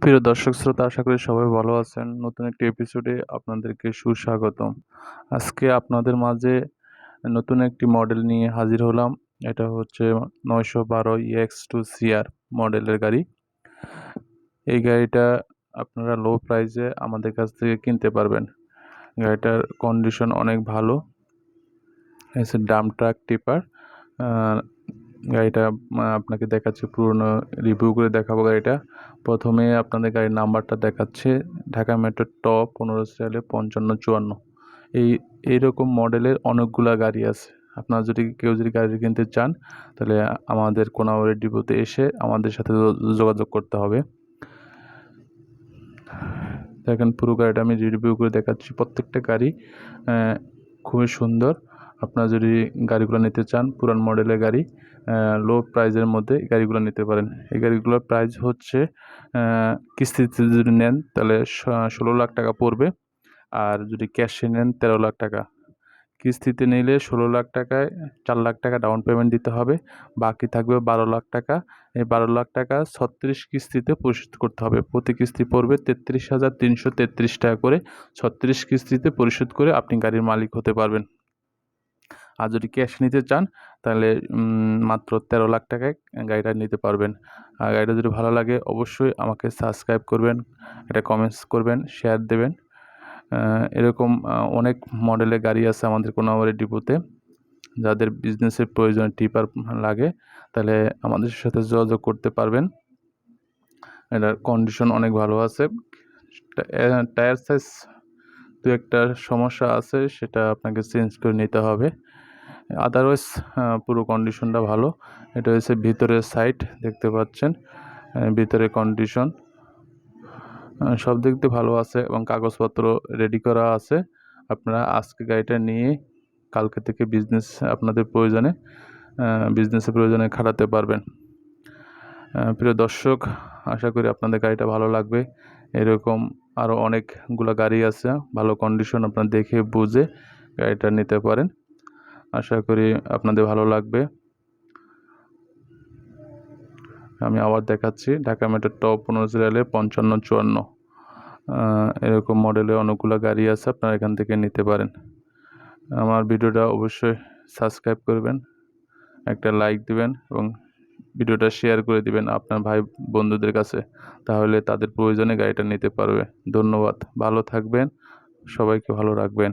প্রিয় দর্শক শ্রোতা, আশা করি সবাই ভালো আছেন। নতুন একটি এপিসোডে আপনাদেরকে সুস্বাগতম। আজকে আপনাদের মাঝে নতুন একটি মডেল নিয়ে হাজির হলাম। এটা হচ্ছে নয়শো বারো ইএক্স টু সিআর মডেলের গাড়ি। এই গাড়িটা আপনারা লো প্রাইসে আমাদের কাছ থেকে কিনতে পারবেন। গাড়িটার কন্ডিশন অনেক ভালো। ডাম ট্রাক টিপার গাড়িটা আপনাকে দেখাচ্ছি, পুরনো রিভিউ করে দেখাবো গাড়িটা। প্রথমে আপনাদের গাড়ির নাম্বারটা দেখাচ্ছে, ঢাকা মেট্রো টপ পনেরো সালে পঞ্চান্ন চুয়ান্ন। এই, এইরকম মডেলের অনেকগুলা গাড়ি আছে। আপনার যদি কেউ যদি গাড়ি কিনতে চান, তাহলে আমাদের কোনাবাড়ি ডিপোতে এসে আমাদের সাথে যোগাযোগ করতে হবে। দেখেন পুরো গাড়িটা আমি রিভিউ করে দেখাচ্ছি। প্রত্যেকটা গাড়ি খুবই সুন্দর। আপনারা যদি গাড়িগুলো নিতে চান, পুরান মডেলের গাড়ি লো প্রাইজের মধ্যে গাড়িগুলো নিতে পারেন। এই গাড়িগুলোর প্রাইস হচ্ছে কিস্তিতে যদি নেন তাহলে ষোলো লাখ টাকা পড়বে। আর যদি ক্যাশে নেন, তেরো লাখ টাকা। কিস্তিতে নিলে ষোলো লাখ টাকায় চার লাখ টাকা ডাউন পেমেন্ট দিতে হবে। বাকি থাকবে বারো লাখ টাকা। এই বারো লাখ টাকা ছত্রিশ কিস্তিতে পরিশোধ করতে হবে। প্রতি কিস্তি পড়বে তেত্রিশ হাজার তিনশো তেত্রিশ টাকা করে। ছত্রিশ কিস্তিতে পরিশোধ করে আপনি গাড়ির মালিক হতে পারবেন। আর যদি ক্যাশ নিতে চান, তাহলে মাত্র তেরো লাখ টাকায় গাড়িটা নিতে পারবেন। আর গাড়িটা যদি ভালো লাগে, অবশ্যই আমাকে সাবস্ক্রাইব করবেন এটা কমেন্টস করবেন শেয়ার দেবেন। এরকম অনেক মডেলের গাড়ি আছে আমাদের কোনাবাড়ি ডিপোতে। যাদের বিজনেসের প্রয়োজন টিপার লাগে, তাহলে আমাদের সাথে যোগাযোগ করতে পারবেন। এটার কন্ডিশন অনেক ভালো আছে। টায়ার সাইজ দু একটা সমস্যা আছে, সেটা আপনাকে চেঞ্জ করে নিতে হবে। আদারওয়াইজ পুরো কন্ডিশনটা ভালো। এটা হচ্ছে ভিতরের সাইড দেখতে পাচ্ছেন? ভিতরে কন্ডিশন সব দিক ভালো আছে এবং কাগজপত্র রেডি করা আছে। আপনারা আজকে গাড়িটা নিয়ে কালকে থেকে বিজনেস আপনাদের প্রয়োজনে বিজনেসের প্রয়োজনে খাটাতে পারবেন। প্রিয় দর্শক, আশা করি আপনাদের গাড়িটা ভালো লাগবে। এরকম আরও অনেকগুলো গাড়ি আছে। ভালো কন্ডিশন আপনারা দেখে বুঝে গাড়িটা নিতে পারেন। আশা করি আপনাদের ভালো লাগবে। আমি আবার দেখাচ্ছি ঢাকা মেট্রো টপ পনেরো রেলে পঞ্চান্ন চুয়ান্ন এরকম মডেলে অনেকগুলো গাড়ি আছে, আপনারা এখান থেকে নিতে পারেন। আমার ভিডিওটা অবশ্যই সাবস্ক্রাইব করবেন, একটা লাইক দিবেন এবং ভিডিওটা শেয়ার করে দিবেন আপনার ভাই বন্ধুদের কাছে, তাহলে তাদের প্রয়োজনে গাড়িটা নিতে পারবে। ধন্যবাদ, ভালো থাকবেন, সবাইকে ভালো রাখবেন।